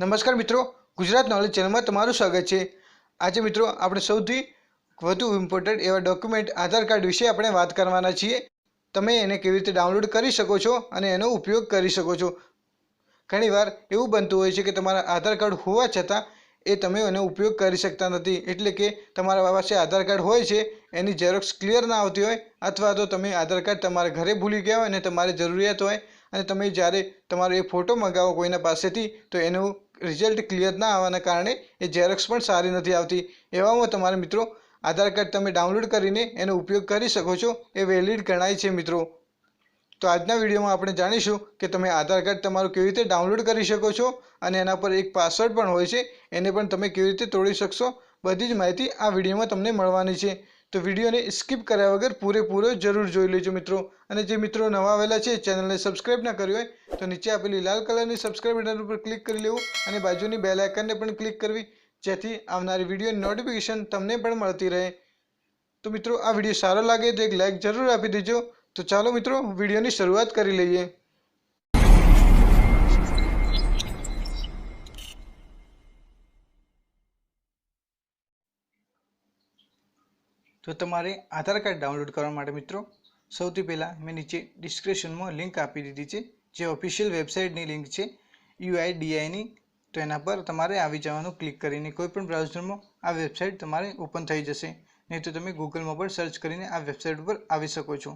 નમસ્કાર મિત્રો, ગુજરાત નોલેજ ચેનલમાં તમારું સ્વાગત છે. આજે મિત્રો, આપણે સૌથી વધુ ઇમ્પોર્ટન્ટ એવા ડોક્યુમેન્ટ આધાર કાર્ડ વિશે આપણે વાત કરવાના છીએ. તમે એને કેવી રીતે ડાઉનલોડ કરી શકો છો અને એનો ઉપયોગ કરી શકો છો. ઘણીવાર એવું બનતું હોય છે કે તમારા આધાર કાર્ડ હોવા છતાં એ તમે એનો ઉપયોગ કરી શકતા નથી. એટલે કે તમારા પાસે આધાર કાર્ડ હોય છે, એની ઝેરોક્સ ક્લિયર ના આવતી હોય, અથવા તો તમે આધાર કાર્ડ તમારા ઘરે ભૂલી ગયા હોય અને તમારે જરૂરિયાત હોય અને તમે જ્યારે તમારો એ ફોટો મંગાવો કોઈના પાસેથી, તો એનું રિઝલ્ટ ક્લિયર ના આવવાના કારણે એ ઝેરોક્સ પણ સારી નથી આવતી. એવામાં તમારા મિત્રો, આધાર કાર્ડ તમે ડાઉનલોડ કરીને એનો ઉપયોગ કરી શકો છો. એ વેલિડ ગણાય છે મિત્રો. તો આજના વિડીયોમાં આપણે જાણીશું કે તમે આધાર કાર્ડ તમારું કેવી રીતે ડાઉનલોડ કરી શકો છો અને એના પર એક પાસવર્ડ પણ હોય છે. એને પણ તમે કેવી રીતે તોડી શકશો? બધી જ માહિતી આ વિડીયોમાં તમને મળવાની છે. તો વિડીયોને સ્કીપ કર્યા વગર પૂરેપૂરો જરૂર જોઈ લેજો મિત્રો. અને જે મિત્રો નવા આવેલા છે, ચેનલને સબસ્ક્રાઈબ ના કરી હોય, તો નીચે આપેલી લાલ કલરની સબસ્ક્રાઈબ બટન ઉપર ક્લિક કરી લેવું અને બાજુની બેલ આઇકનને પણ ક્લિક કરવી, જેથી આવનારી વિડીયોની નોટિફિકેશન તમને પણ મળતી રહે. તો મિત્રો, આ વીડિયો સારો લાગે તો એક લાઇક જરૂર આપી દેજો. તો ચાલો મિત્રો, વિડીયોની શરૂઆત કરી લઈએ. તો તમારે આધાર કાર્ડ ડાઉનલોડ કરવા માટે મિત્રો, સૌથી પહેલાં મેં નીચે ડિસ્ક્રિપ્શનમાં લિંક આપી દીધી છે, જે ઓફિશિયલ વેબસાઇટની લિંક છે યુઆઈડીઆઈની તો એના પર તમારે આવી જવાનું ક્લિક કરીને કોઈપણ બ્રાઉઝરમાં આ વેબસાઇટ તમારે ઓપન થઈ જશે. નહીં તો તમે ગૂગલમાં પણ સર્ચ કરીને આ વેબસાઇટ ઉપર આવી શકો છો.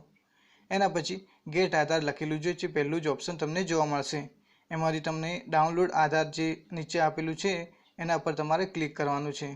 એના પછી ગેટ આધાર લખેલું છે જે પહેલું જ ઓપ્શન તમને જોવા મળશે. એમાંથી તમને ડાઉનલોડ આધાર જે નીચે આપેલું છે, એના પર તમારે ક્લિક કરવાનું છે.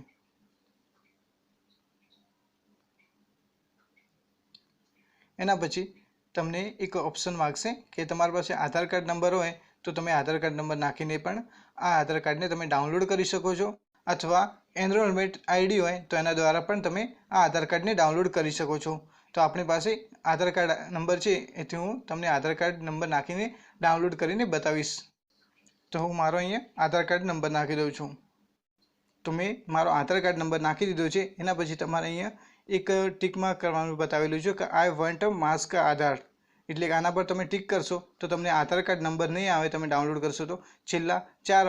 એના પછી તમને એક ઓપ્શન માગશે કે તમારી પાસે આધાર કાર્ડ નંબર હોય તો તમે આધાર કાર્ડ નંબર નાખીને પણ આ આધાર કાર્ડને તમે ડાઉનલોડ કરી શકો છો. અથવા એનરોલમેન્ટ આઈડી હોય તો એના દ્વારા પણ તમે આ આધાર કાર્ડને ડાઉનલોડ કરી શકો છો. તો આપણી પાસે આધાર કાર્ડ નંબર છે એથી હું તમને આધાર કાર્ડ નંબર નાખીને ડાઉનલોડ કરીને બતાવીશ. તો હું મારો અહીંયા આધાર કાર્ડ નંબર નાખી દઉં છું. તો મેં મારો આધાર કાર્ડ નંબર નાખી દીધો છે. એના પછી તમારે અહીંયા એક ટીકમાં કરવાનું બતાવેલું છે કે આઈ વોન્ટ અ માસ્ક આધાર. એટલે કે આના પર તમે ટીક કરશો તો તમને આધાર કાર્ડ નંબર નહીં આવે, તમે ડાઉનલોડ કરશો તો છેલ્લા ચાર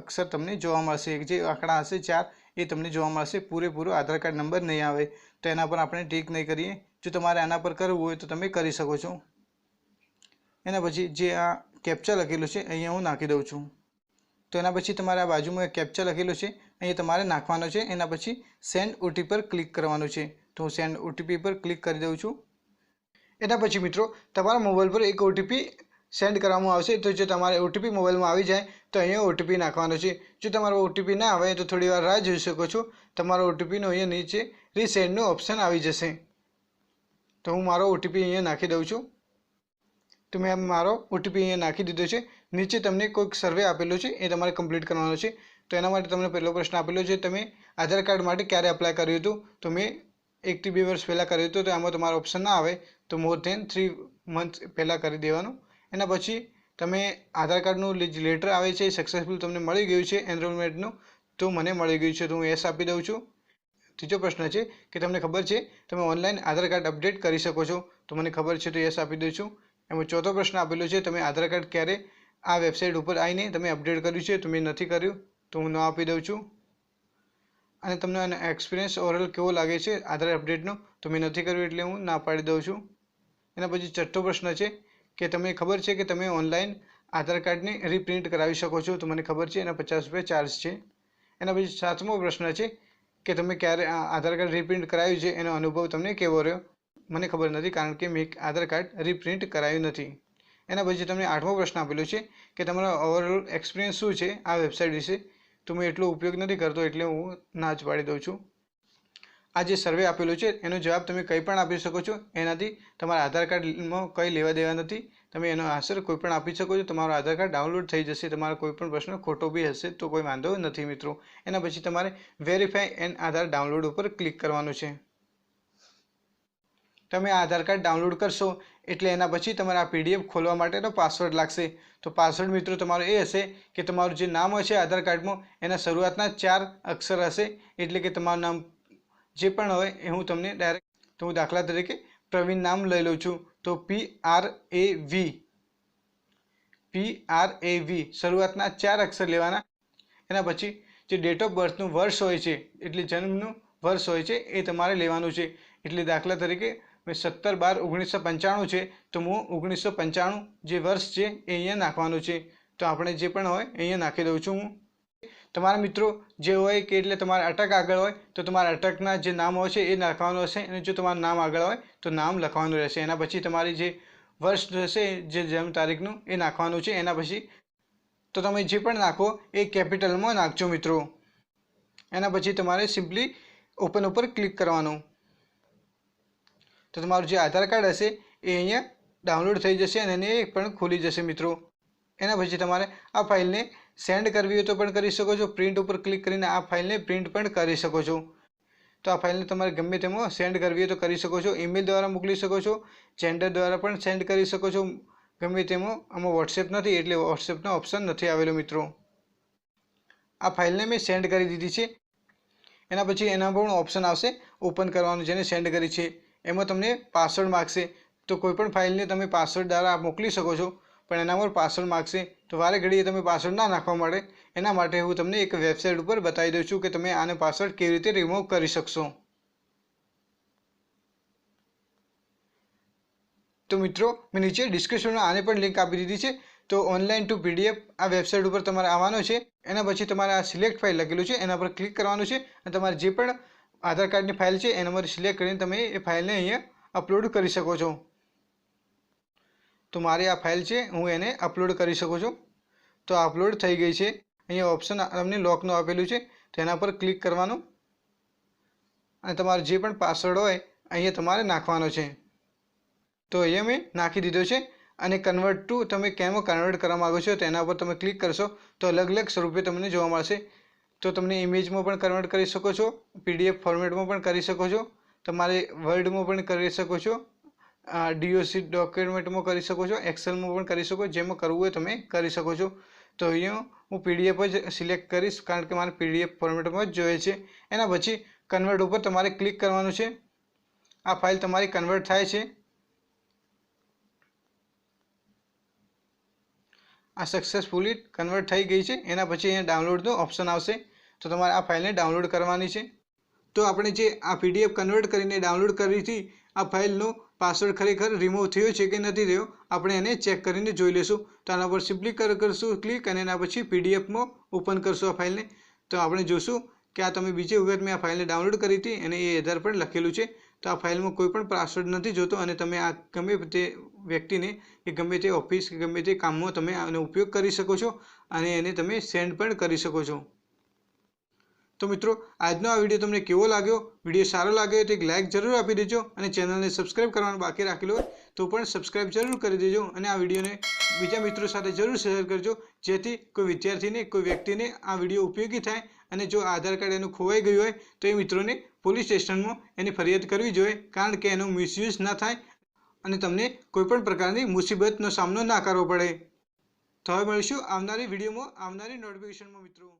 અક્ષર તમને જોવા મળશે. જે આંકડા હશે ચાર, એ તમને જોવા મળશે. પૂરેપૂરો આધાર કાર્ડ નંબર નહીં આવે. તો એના પર આપણે ટીક નહીં કરીએ. જો તમારે આના પર કરવું હોય તો તમે કરી શકો છો. એના પછી જે આ કેપ્ચા લખેલું છે, અહીંયા હું નાખી દઉં છું. તો એના પછી તમારે આ બાજુમાં કેપ્ચા લખેલું છે. અહીંયા તમારે નાખવાનો છે, એના પછી સેન્ડ ઓટીપી પર ક્લિક કરવાનું છે. તો હું સેન્ડ ઓટીપી પર ક્લિક કરી દઉં છું. એના પછી મિત્રો, તમારા મોબાઈલ પર એક ઓટીપી સેન્ડ કરવામાં આવશે. તો જો તમારે ઓટીપી મોબાઈલમાં આવી જાય, તો અહીંયા ઓટીપી નાખવાનો છે. જો તમારો ઓટીપી ના આવે, તો થોડી વાર રાહ જોઈ શકો છો. તમારો ઓટીપીનો અહીંયા નીચે રીસેન્ડનો ઓપ્શન આવી જશે. તો હું મારો ઓટીપી અહીંયા નાખી દઉં છું. તો મેં મારો ઓટીપી અહીંયા નાખી દીધો છે. નીચે તમને કોઈક સર્વે આપેલો છે, એ તમારે કમ્પ્લીટ કરવાનો છે. તો એના માટે તમને પહેલો પ્રશ્ન આપેલો છે, તમે આધાર કાર્ડ માટે ક્યારે અપ્લાય કર્યું હતું? તો મેં એકથી બે વર્ષ પહેલાં કર્યું હતું, તો આમાં તમારો ઓપ્શન ના આવે, તો મોર ધેન થ્રી મંથ પહેલાં કરી દેવાનું. એના પછી તમે આધાર કાર્ડનું જે લેટર આવે છે, એ સક્સેસફુલ તમને મળી ગયું છે એનરોલમેન્ટનું તો મને મળી ગયું છે, તો હું એસ આપી દઉં છું. ત્રીજો પ્રશ્ન છે કે તમને ખબર છે, તમે ઓનલાઈન આધાર કાર્ડ અપડેટ કરી શકો છો, તો મને ખબર છે, તો યસ આપી દઉં છું. એમાં ચોથો પ્રશ્ન આપેલો છે, તમે આધાર કાર્ડ ક્યારે આ વેબસાઇટ ઉપર આવીને તમે અપડેટ કર્યું છે, તો મેં નથી કર્યું. તો હું ન આપી દઉં છું. અને તમને આનો એક્સપિરિયન્સ ઓવરઓલ કેવો લાગે છે, આધાર અપડેટનો તો મેં નથી કર્યું એટલે હું ના પાડી દઉં છું. એના પછી છઠ્ઠો પ્રશ્ન છે કે તમને ખબર છે કે તમે ઓનલાઈન આધાર કાર્ડને રીપ્રિન્ટ કરાવી શકો છો, તો મને ખબર છે એના પચાસ રૂપિયા ચાર્જ છે. એના પછી સાતમો પ્રશ્ન છે કે તમે ક્યારે આધાર કાર્ડ રીપ્રિન્ટ કરાવ્યું છે, એનો અનુભવ તમને કેવો રહ્યો? મને ખબર નથી કારણ કે મેં આધાર કાર્ડ રીપ્રિન્ટ કરાવ્યું નથી. એના પછી તમને આઠમો પ્રશ્ન આપેલો છે કે તમારો ઓવરઓલ એક્સપિરિયન્સ શું છે આ વેબસાઇટ વિશે? તો મેં એટલો ઉપયોગ નથી કરતો એટલે હું ના જ પાડી દઉં છું. આ જે સર્વે આપેલો છે, એનો જવાબ તમે કંઈ પણ આપી શકો છો. એનાથી તમારા આધાર કાર્ડમાં કંઈ લેવા દેવા નથી. તમે એનો આન્સર કોઈ પણ આપી શકો છો. તમારો આધાર કાર્ડ ડાઉનલોડ થઈ જશે, તમારો કોઈ પણ પ્રશ્ન ખોટો બી હશે તો કોઈ વાંધો નથી મિત્રો. એના પછી તમારે વેરીફાઈ એન્ડ આધાર ડાઉનલોડ ઉપર ક્લિક કરવાનું છે. તમે આધાર કાર્ડ ડાઉનલોડ કરશો એટલે એના પછી તમારે આ પીડીએફ ખોલવા માટેનો પાસવર્ડ લાગશે. તો પાસવર્ડ મિત્રો તમારો એ હશે કે તમારું જે નામ હશે આધાર કાર્ડમાં એના શરૂઆતના ચાર અક્ષર હશે. એટલે કે તમારું નામ જે પણ હોય એ હું તમને ડાયરેક્ટ તો હું દાખલા તરીકે પ્રવીણ નામ લઈ લઉં છું. તો પી આર એ વી પી આર એ વી શરૂઆતના ચાર અક્ષર લેવાના. એના પછી જે ડેટ ઓફ બર્થનું વર્ષ હોય છે, એટલે જન્મનું વર્ષ હોય છે, એ તમારે લેવાનું છે. એટલે દાખલા તરીકે સત્તર બાર ઓગણીસો પંચાણું છે, તો હું ઓગણીસો પંચાણું જે વર્ષ છે, એ અહીંયા નાખવાનું છે. તો આપણે જે પણ હોય, અહીંયા નાખી દઉં છું હું. તમારા મિત્રો જે હોય કે એટલે તમારા અટક આગળ હોય, તો તમારા અટકના જે નામ હોય છે, એ નાખવાનું હશે. અને જો તમારું નામ આગળ હોય, તો નામ લખવાનું રહેશે. એના પછી તમારી જે વર્ષ રહેશે જે જન્મ તારીખનું, એ નાખવાનું છે. એના પછી તો તમે જે પણ નાખો, એ કેપિટલમાં નાખજો મિત્રો. એના પછી તમારે સિમ્પલી ઓપન ઉપર ક્લિક કરવાનું. તો તમારું જે આધાર કાર્ડ હશે એ અહીંયા ડાઉનલોડ થઈ જશે અને એને પણ ખુલી જશે મિત્રો. એના પછી તમારે આ ફાઇલને સેન્ડ કરવી હોય તો પણ કરી શકો છો. પ્રિન્ટ ઉપર ક્લિક કરીને આ ફાઇલને પ્રિન્ટ પણ કરી શકો છો. તો આ ફાઇલને તમારે ગમે તેમાં સેન્ડ કરવી હોય તો કરી શકો છો. ઈમેલ દ્વારા મોકલી શકો છો. જેન્ડર દ્વારા પણ સેન્ડ કરી શકો છો. ગમે તેમાં આમાં વોટ્સએપ નથી એટલે વોટ્સએપનો ઓપ્શન નથી આવેલો મિત્રો. આ ફાઇલને મેં સેન્ડ કરી દીધી છે. એના પછી એના પણ ઓપ્શન આવશે ઓપન કરવાનું જેને સેન્ડ કરી છે. એમાં તમને પાસવર્ડ માગશે. તો કોઈપણ ફાઇલને તમે પાસવર્ડ દ્વારા મોકલી શકો છો, પણ એના પર પાસવર્ડ માગશે, તો વારે ઘડીએ તમે પાસવર્ડ ના નાખવા મળે એના માટે હું તમને એક વેબસાઇટ ઉપર બતાવી દઉં છું કે તમે આને પાસવર્ડ કેવી રીતે રિમૂવ કરી શકશો. તો મિત્રો, મેં નીચે ડિસ્ક્રિપ્શનમાં આને પણ લિંક આપી દીધી છે. તો ઓનલાઈન ટુ પીડીએફ આ વેબસાઇટ ઉપર તમારે આવવાનો છે. એના પછી તમારે આ સિલેક્ટ ફાઇલ લખેલું છે. એના પર ક્લિક કરવાનું છે. અને તમારે જે પણ આધાર કાર્ડની ફાઇલ છે એના પર સિલેક્ટ કરીને તમે એ ફાઇલને અહીંયા અપલોડ કરી શકો છો. તો મારી આ ફાઇલ છે, હું એને અપલોડ કરી શકું છું. તો અપલોડ થઈ ગઈ છે. અહીંયા ઓપ્શન તમને લોકનું આપેલું છે, તો એના પર ક્લિક કરવાનું. અને તમારો જે પણ પાસવર્ડ હોય, અહીંયા તમારે નાખવાનો છે. તો અહીંયા મેં નાખી દીધો છે. અને કન્વર્ટ ટુ તમે કેમ કન્વર્ટ કરવા માગો છો તેના પર તમે ક્લિક કરશો, તો અલગ અલગ સ્વરૂપે તમને જોવા મળશે. તો તમને ઇમેજમાં પણ કન્વર્ટ કરી શકો છો પીડીએફ ફોર્મેટમાં પણ કરી શકો છો, તમારે વર્ડમાં પણ કરી શકો છો ડીઓસી ડોક્યુમેન્ટમાં કરી શકો છો એક્સેલમાં પણ કરી શકો, જેમાં કરવું હોય તમે કરી શકો છો. તો અહીંયા હું પીડીએફ જ સિલેક્ટ કરીશ, કારણ કે મારે પીડીએફ ફોર્મેટમાં જ જોઈએ છે. એના પછી કન્વર્ટ ઉપર તમારે ક્લિક કરવાનું છે. આ ફાઇલ તમારી કન્વર્ટ થાય છે. આ સક્સેસફુલી કન્વર્ટ થઈ ગઈ છે. એના પછી અહીંયા ડાઉનલોડનું ઓપ્શન આવશે. તો તમારે આ ફાઇલને ડાઉનલોડ કરવાની છે. તો આપણે જે આ પીડીએફ કન્વર્ટ કરીને ડાઉનલોડ કરી હતી, આ ફાઇલનો પાસવર્ડ ખરેખર રિમૂવ થયો છે કે નથી થયો, આપણે એને ચેક કરીને જોઈ લઈશું તો આના પર સિમ્પલી કર, કરશું ક્લિક અને એના પછી પીડીએફમાં ઓપન કરશું આ ફાઇલને તો આપણે જોશું કે આ તમે બીજી વખત મેં આ ફાઇલને ડાઉનલોડ કરી હતી અને એ આધાર પર લખેલું છે. તો આ ફાઇલમાં કોઈ પણ પાસવર્ડ નથી જોતો અને તમે આ ગમે તે વ્યક્તિને કે ગમે તે ઓફિસ કે ગમે તે કામમાં તમે આનો ઉપયોગ કરી શકો છો અને એને તમે સેન્ડ પણ કરી શકો છો. તો મિત્રો, આજનો આ વીડિયો તમને કેવો લાગ્યો? વીડિયો સારો લાગ્યો તો એક લાઇક જરૂર આપી દેજો અને ચેનલને સબસ્ક્રાઇબ કરવાનું બાકી રાખેલું હોય તો પણ સબસ્ક્રાઇબ જરૂર કરી દેજો અને આ વિડીયોને બીજા મિત્રો સાથે જરૂર શેર કરજો, જેથી કોઈ વિદ્યાર્થીને, કોઈ વ્યક્તિને આ વીડિયો ઉપયોગી થાય અને જો આધાર કાર્ડ એનું ખોવાઈ ગયું હોય તો એ મિત્રોને પોલીસ સ્ટેશનમાં એની ફરિયાદ કરવી જોઈએ, કારણ કે એનો મિસયુઝ ના થાય અને તમને કોઈપણ પ્રકારની મુસીબતનો સામનો ના કરવો પડે. તો હવે મળીશું આવનારી વિડીયોમાં, આવનારી નોટિફિકેશનમાં મિત્રો.